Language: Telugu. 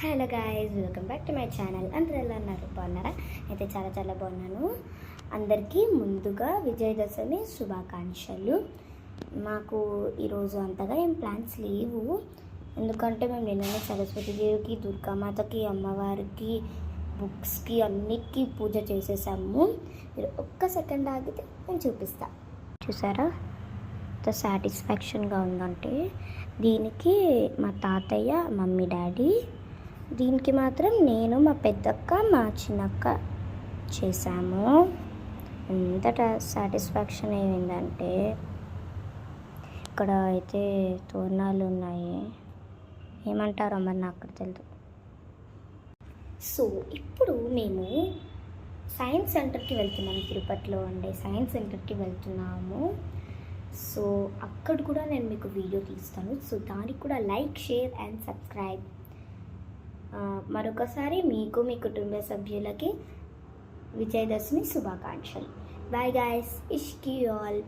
Hello guys welcome back to my channel అందరూ ఎలా ఉన్నారు? బాగున్నారా? అయితే చాలా చాలా బాగున్నాను. అందరికీ ముందుగా విజయదశమి శుభాకాంక్షలు. మాకు ఈరోజు అంతగా ఏం ప్లాన్స్ లేవు. ఎందుకంటే మేము నిన్ననే సరస్వతి దేవికి దుర్గామాతకి అమ్మవారికి బుక్స్కి అన్నిటికీ పూజ చేసేసాము. మీరు ఒక్క సెకండ్ ఆగితే నేను చూపిస్తా. చూసారా? ఎంత సాటిస్ఫాక్షన్గా ఉందంటే దీనికి మా తాతయ్య మమ్మీ డాడీ దీనికి మాత్రం నేను మా పెద్దక్క మా చిన్నక్క చేశాము. ఎంత సాటిస్ఫాక్షన్ అయిందంటే ఇక్కడ అయితే తోరణాలు ఉన్నాయి. ఏమంటారో మరి నాకు అక్కడ తెలియదు సో ఇప్పుడు మేము సైన్స్ సెంటర్కి వెళ్తున్నాము తిరుపతిలో ఉండే సైన్స్ సెంటర్కి వెళ్తున్నాము. సో అక్కడ కూడా నేను మీకు వీడియో తీస్తాను. సో దానికి కూడా లైక్ షేర్ అండ్ సబ్స్క్రైబ్ మరొకసారి మీకు మీ కుటుంబ సభ్యులకి విజయదశమి శుభాకాంక్షలు. Bye guys ఇష్కి all